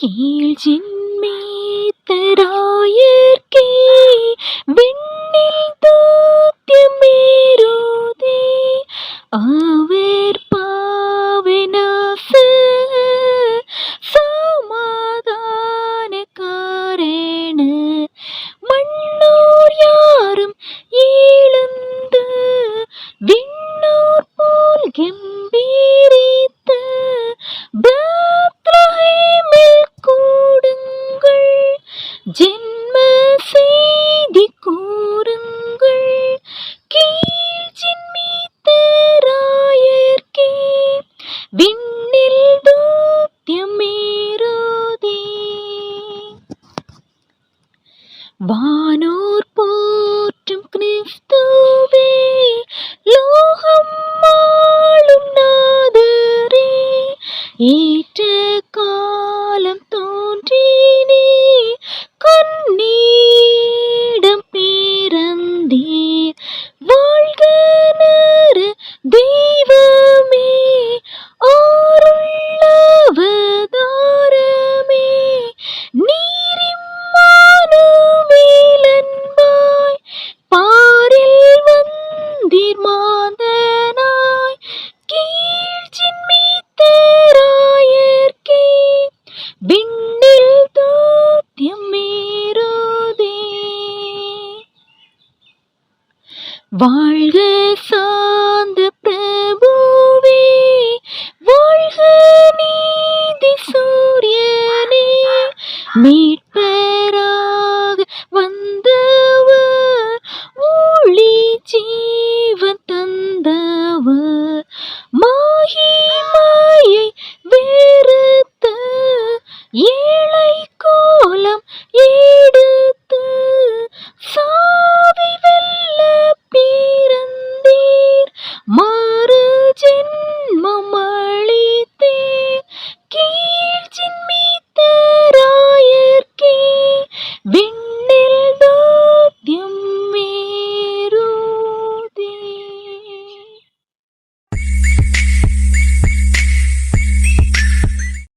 கீழ் ஜின்மேத்தராயர்க்கே விண்ணில் தூத்தியமேரோதே அவர் பாவனாச சமாதான காரேன மண்ணோர் யாரும் ஈழந்து விண்ணோர் போல் வானோர் போற்றும் கிறிஸ்துவே லோகம் மாளும் நாதரே. ஈற்ற கதிர் மாந்தனாய் கீழ்ச்சின்மித்தராயர்க்கே விண்ணில் தூத்தியம் மீறுதே. வாழ்க சாந்த பிரபுவே வாழ்க நீதி சூரியனே. மீட்ப freedom.